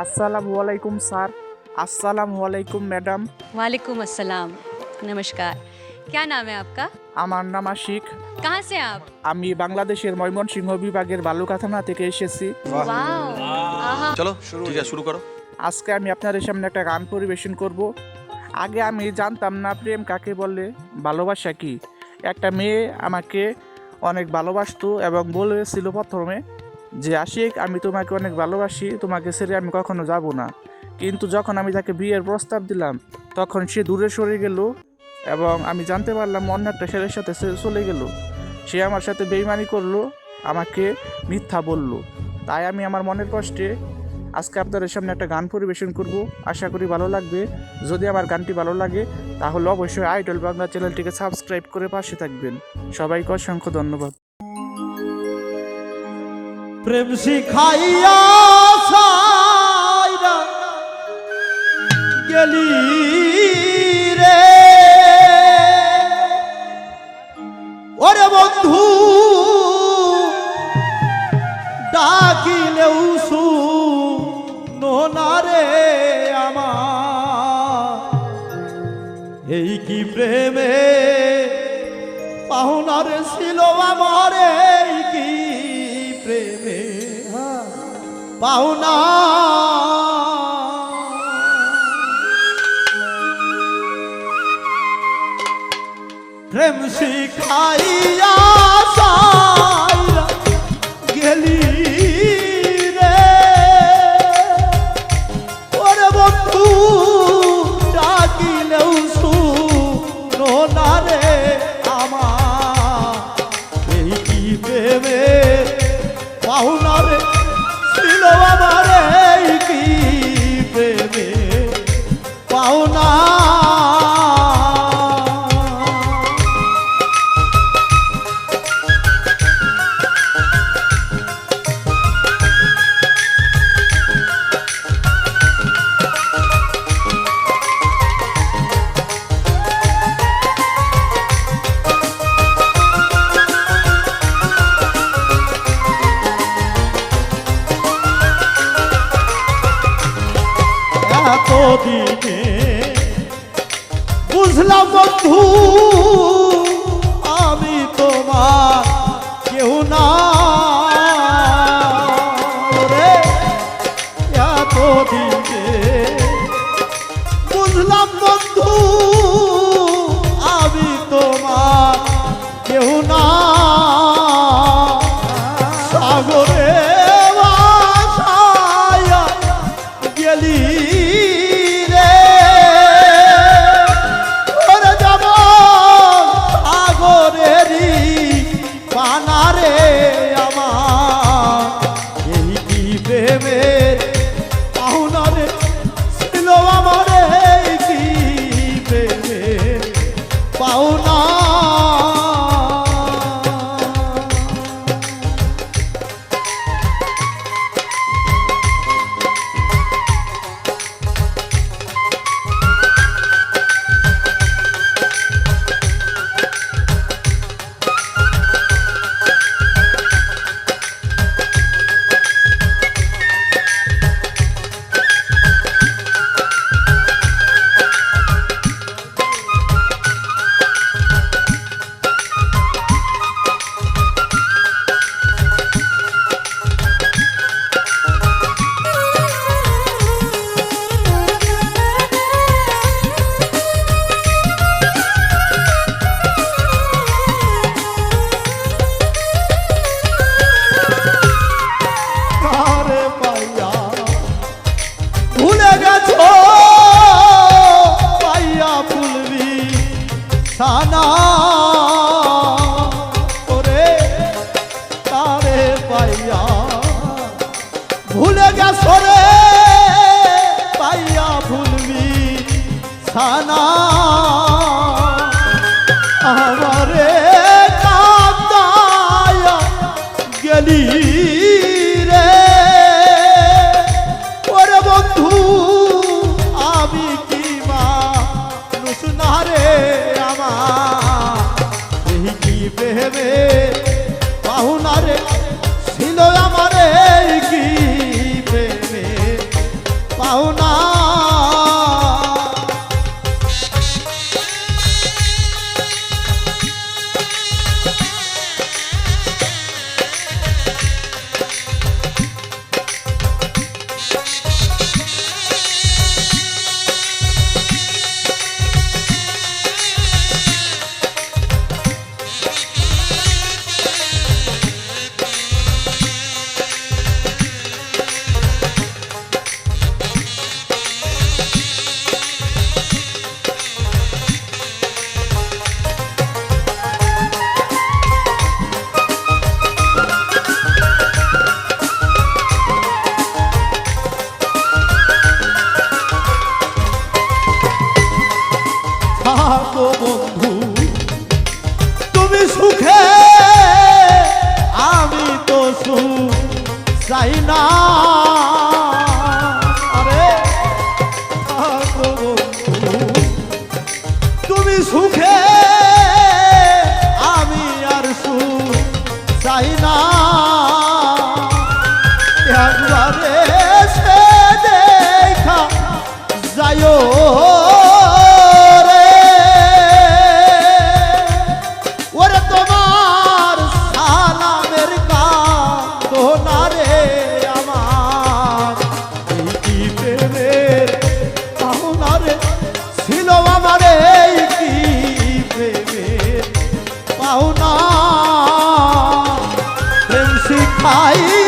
আসসালামু আলাইকুম স্যার আসসালামু আলাইকুম ম্যাডাম वालेकुम अस्सलाम नमस्कार क्या नाम है आपका আমার নাম আশিক कहाँ से हैं आप আমি বাংলাদেশের ময়মনসিংহ বিভাগের বালুকা থানা থেকে এসেছি वाओ आहा চলো ঠিক আছে শুরু করো আজকে আমি আপনাদের সামনে একটা গান পরিবেশন করব আগে আমি জানতাম না প্রেম কাকে বলে ভালোবাসা কি একটা মেয়ে আমাকে অনেক ভালোবাসতো এবং বলেছিল প্রথমে যে আশিক, আমি তোমাকে অনেক ভালোবাসি, তোমাকে ছেড়ে আমি কখনো যাব না। কিন্তু যখন আমি তাকে বিয়ের প্রস্তাব দিলাম, তখন সে দূরে সরে গেল এবং আমি জানতে পারলাম অন্য একটা ছেলের সাথে চলে গেল। সে আমার সাথে বেইমানি করল, আমাকে মিথ্যা বলল। তাই আমি আমার মনের কষ্টে আজকে আপনাদের সামনে একটা গান পরিবেশন করব। আশা করি ভালো লাগবে। যদি আমার গানটি ভালো লাগে, তাহলে অবশ্যই আইডল বাংলা চ্যানেলটিকে সাবস্ক্রাইব করে পাশে থাকবেন। সবাইকে অসংখ্য ধন্যবাদ। প্রেম শিখাইয়া সাইরা গেলি রে। ওরে বন্ধু, ডাকিলেও শুনো রে আমার। এই কি প্রেমে পাহুনার ছিল আমার, এই কি প্রেমে পাওনা প্রেম শিখাইয়া এতদিনে বুঝলাম বন্ধু আমি তোমার কেউ না। কি প্রেমে পাহুনা থাকো বন্ধু তুমি সুখে, আমি তো সুখ চাই না। আরে তুমি সুখে, আমি আর সুখ চাই না। একবারে সে দেখা যায়ও। প্রেম